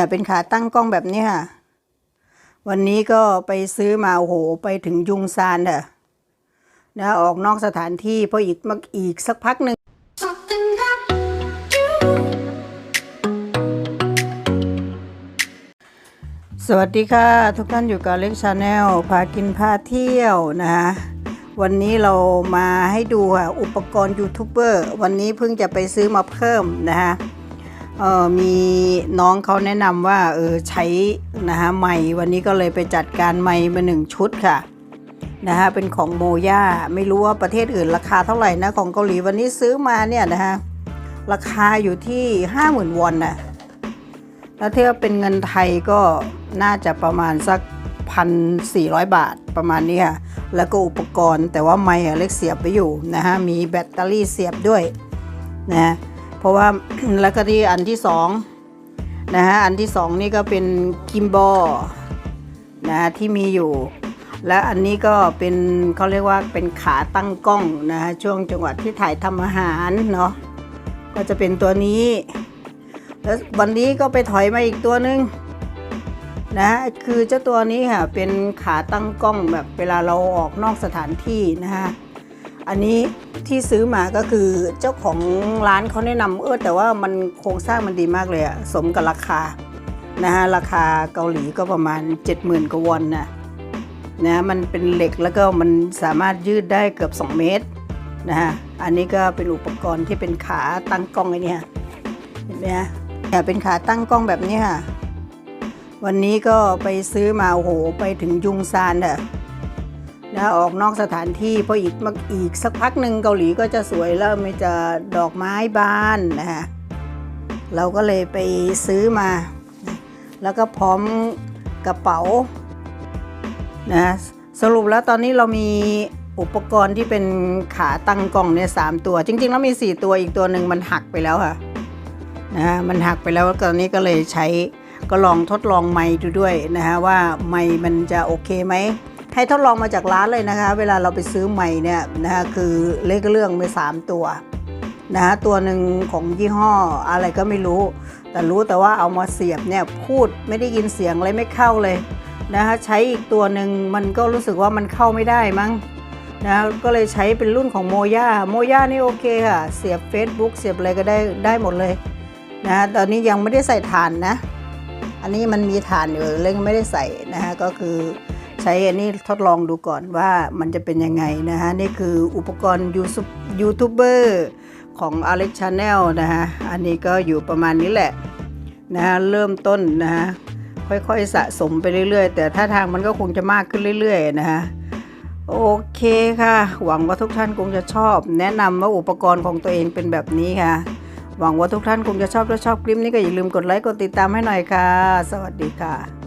เนี่ยเป็นขาตั้งกล้องแบบนี้ค่ะ วันนี้ก็ไปซื้อมาโอ้โหไปถึงยุงซานเถอะนะออกนอกสถานที่เพราะอีกมักอีกสักพักหนึ่งสวัสดีค่ะ ทุกท่านอยู่กับเล็กชาแนลพากินพาเที่ยวนะคะวันนี้เรามาให้ดูค่ะ อุปกรณ์ยูทูบเบอร์วันนี้เพิ่งจะไปซื้อมาเพิ่มนะคะ เออมีน้องเขาแนะนำว่าเออใช้นะคะไม้วันนี้ก็เลยไปจัดการไม้มาหนึ่งชุดค่ะนะคะเป็นของโมย่าไม่รู้ว่าประเทศอื่นราคาเท่าไหร่นะของเกาหลีวันนี้ซื้อมาเนี่ยนะคะราคาอยู่ที่ 50,000วอนน่ะแล้วเทียบเป็นเงินไทยก็น่าจะประมาณสักพันสี่ร้อยบาทประมาณนี้ค่ะ แล้วก็อุปกรณ์แต่ว่าไม่อะเล็กเสียบไปอยู่นะฮะมีแบตเตอรี่เสียบด้วยนะ เพราะว่าแล้วก็ที่อันที่สองนะฮะอันที่สองนี่ก็เป็นกิมบอลนะฮะที่มีอยู่ และอันนี้ก็เป็นเขาเรียกว่าเป็นขาตั้งกล้องนะฮะช่วงจังหวัดที่ถ่ายทำอาหารเนาะก็จะเป็นตัวนี้ แล้ววันนี้ก็ไปถอยมาอีกตัวหนึ่งนะฮะคือเจ้าตัวนี้ค่ะเป็นขาตั้งกล้องแบบเวลาเราออกนอกสถานที่นะฮะ อันนี้ที่ซื้อมาก็คือเจ้าของร้านเขาแนะนำเออแต่ว่ามันโครงสร้างมันดีมากเลยอะสมกับราคานะฮะราคาเกาหลีก็ประมาณ 70,000กว่าวอนนะนะมันเป็นเหล็กแล้วก็มันสามารถยืดได้เกือบ 2 เมตรนะฮะอันนี้ก็เป็นอุปกรณ์ที่เป็นขาตั้งกล้องไอ้เนี่ยเห็นไหมฮะเนี่ยเป็นขาตั้งกล้องแบบนี้ค่ะวันนี้ก็ไปซื้อมาโอ้โหไปถึงยุงซานเถอะ นะออกนอกสถานที่เพราะอีกมักอีกสักพักหนึ่งเกาหลีก็จะสวยแล้วมันจะดอกไม้บานนะฮะเราก็เลยไปซื้อมา แล้วก็พร้อมกระเป๋านะสรุปแล้วตอนนี้เรามีอุปกรณ์ที่เป็นขาตั้งกล้องเนี่ยสามตัว จริง ๆ แล้วมีสี่ตัวอีกตัวหนึ่งมันหักไปแล้วค่ะนะฮะมันหักไปแล้วตอนนี้ก็เลยใช้ก็ลองทดลองไม้ดูด้วยนะฮะว่าไม้มันจะโอเคไหม ให้ทดลองมาจากร้านเลยนะคะ เวลาเราไปซื้อไม้เนี่ยนะฮะคือเลขเรื่องไปสามตัวนะฮะตัวหนึ่งของยี่ห้ออะไรก็ไม่รู้ แต่รู้แต่ว่าเอามาเสียบเนี่ยพูดไม่ได้ยินเสียงอะไรไม่เข้าเลยนะฮะใช้อีกตัวหนึ่งมันก็รู้สึกว่ามันเข้าไม่ได้มั้งนะก็เลยใช้เป็นรุ่นของโมย่าโมย่านี่โอเคค่ะ เสียบ Facebook เสียบอะไรก็ได้ได้หมดเลยนะฮะตอนนี้ยังไม่ได้ใส่ถ่านนะ อันนี้มันมีถ่านอยู่เล็กไม่ได้ใส่นะฮะก็คือ ใช้อันนี้ทดลองดูก่อนว่ามันจะเป็นยังไงนะฮะนี่คืออุปกรณ์ยูทูบเบอร์ของ Alex Channel นะฮะอันนี้ก็อยู่ประมาณนี้แหละนะฮะเริ่มต้นนะฮะค่อยๆสะสมไปเรื่อยๆ แต่ถ้าทางมันก็คงจะมากขึ้นเรื่อยๆนะฮะโอเคค่ะ หวังว่าทุกท่านคงจะชอบ แนะนำว่าอุปกรณ์ของตัวเองเป็นแบบนี้ค่ะ หวังว่าทุกท่านคงจะชอบถ้าชอบคลิปนี้ก็อย่าลืมกดไลค์กดติดตามให้หน่อยค่ะ สวัสดีค่ะ